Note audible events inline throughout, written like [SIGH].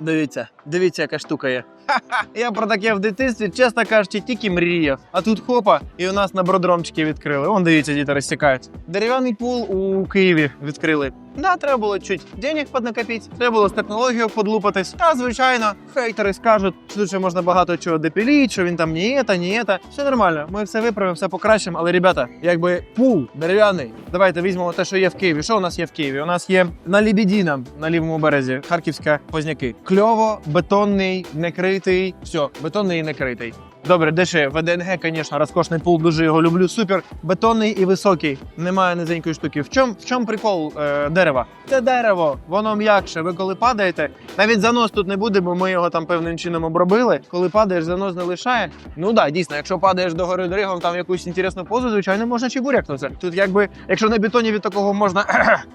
Дивіться, дивіться, яка штука є. Ха-ха, [LAUGHS] я про таке в дитинстві, чесно кажучи, тільки мріяв. А тут хопа, і у нас на бродромчики відкрили. Вон дивіться, діти розсікають. Дерев'яний пул у Києві відкрили. Да, треба було чуть денег поднакопити, треба було з технологією подлупатись. Та, звичайно, хейтери скажуть, що тут можна багато чого допіліть, що він там не це, не це. Все нормально, ми все виправимо, все покращимо. Але, ребята, якби пул дерев'яний. Давайте візьмемо те, що є в Києві. Що у нас є в Києві? У нас є на Лібідіна, на лівому березі, Харківська Позняки. Кльово, бетонний, некритий. Все, бетонний накритий. Добре, де ще ВДНГ, звісно, розкошний пул, дуже його люблю. Супер. Бетонний і високий. Немає низенької штуки. В чому в чому прикол е, дерева? Це дерево, воно м'якше. Ви коли падаєте, навіть занос тут не буде, бо ми його там певним чином обробили. Коли падаєш, занос не лишає. Ну так, да, дійсно, якщо падаєш до гори дригом, там якусь інтересну позу, звичайно, можна чебурекнутися. Тут якби, якщо на бетоні від такого можна.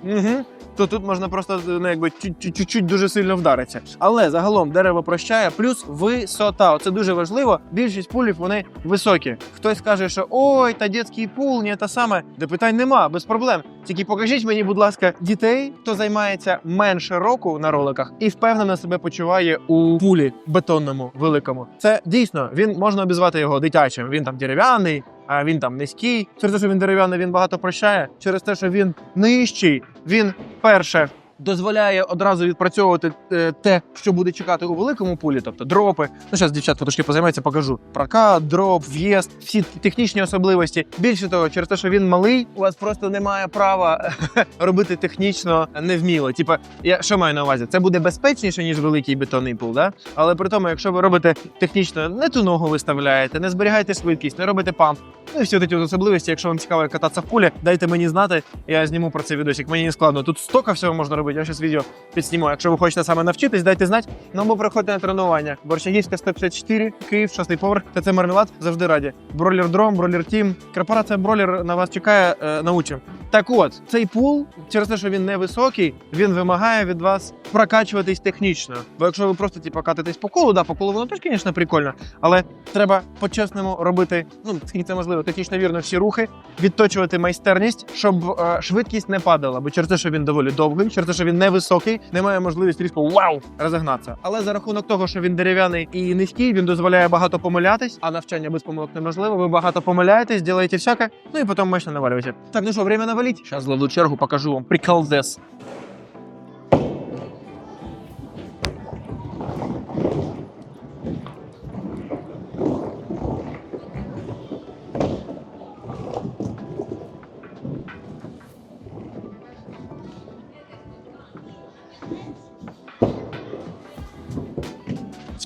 [COUGHS] То тут можна просто ну, якби чуть- чуть-чуть дуже сильно вдаритися. Але загалом дерево прощає, плюс висота. Оце дуже важливо. Більшість пулів вони високі. Хтось каже, що ой, та дитячий пул, не те саме. Де питань нема, без проблем. Тільки покажіть мені, будь ласка, дітей, хто займається менше року на роликах і впевнено себе почуває у пулі бетонному великому. Це дійсно він можна обізвати його дитячим. Він там дерев'яний. А він там низький. Через те, що він дерев'яний, він багато прощає. Через те, що він нижчий, він перше дозволяє одразу відпрацьовувати е, те, що буде чекати у великому пулі, тобто дропи. Ну, зараз дівчатка трошки позаймається, покажу. Прокат, дроп, в'їзд, всі технічні особливості. Більше того, через те, що він малий, у вас просто немає права [LAUGHS] робити технічно невміло. Типа, я що маю на увазі? Це буде безпечніше, ніж великий бетонний пул, да? Але при тому, якщо ви робите технічно, не ту ногу виставляєте, не зберігаєте швидкість, не робите памп. Ну і всі ці особливості, якщо вам цікаво кататися в пулі, дайте мені знати, я зніму про це відосик. Мені не складно. Тут стільки всього можна робити. Я щось відео підсніму. Якщо ви хочете саме навчитись, дайте знати. Ну або приходьте на тренування. Борщагівська 154, Київ, шостий поверх, ТЦ Мармелад, завжди раді. Бролер Дром, бролер Тім. Корпорація бролер на вас чекає, е, научим. Так от, цей пул, через те, що він невисокий, він вимагає від вас прокачуватись технічно. Бо якщо ви просто типу, катитесь по колу, да, по колу воно теж, звісно, прикольно, але треба по-чесному робити, ну скільки це можливо, технічно вірно всі рухи, відточувати майстерність, щоб е, швидкість не падала. Бо через те, що він доволі довгий, через те, що він невисокий, немає можливості різко вау розігнатися. Але за рахунок того, що він дерев'яний і низький, він дозволяє багато помилятись, а навчання без помилок неможливо. Ви багато помиляєтесь, ділаєте всяке, ну і потім мощно навалюєте. Так, ну що, время наваліть? Зараз зловлю чергу, покажу вам прикол дес.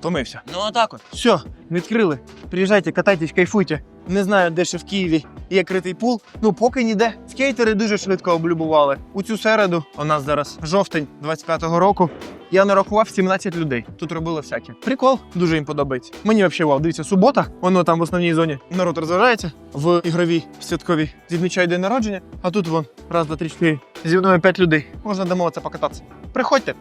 Втомився. Ну отак от. Все, відкрили. Приїжджайте, катайтесь, кайфуйте. Не знаю, де ще в Києві є критий пул. Ну, поки ніде. Скейтери дуже швидко облюбували. У цю середу, у нас зараз жовтень 25-го року. Я нарахував 17 людей. Тут робили всяке. Прикол, дуже їм подобається. Мені взагалі вау. Дивіться, субота, воно там в основній зоні. Народ розважається в ігровій святковій. Відмічають день народження, а тут вон раз, два, три, чотири. Зі мною 5 людей. Можна домовитися покататися. Приходьте.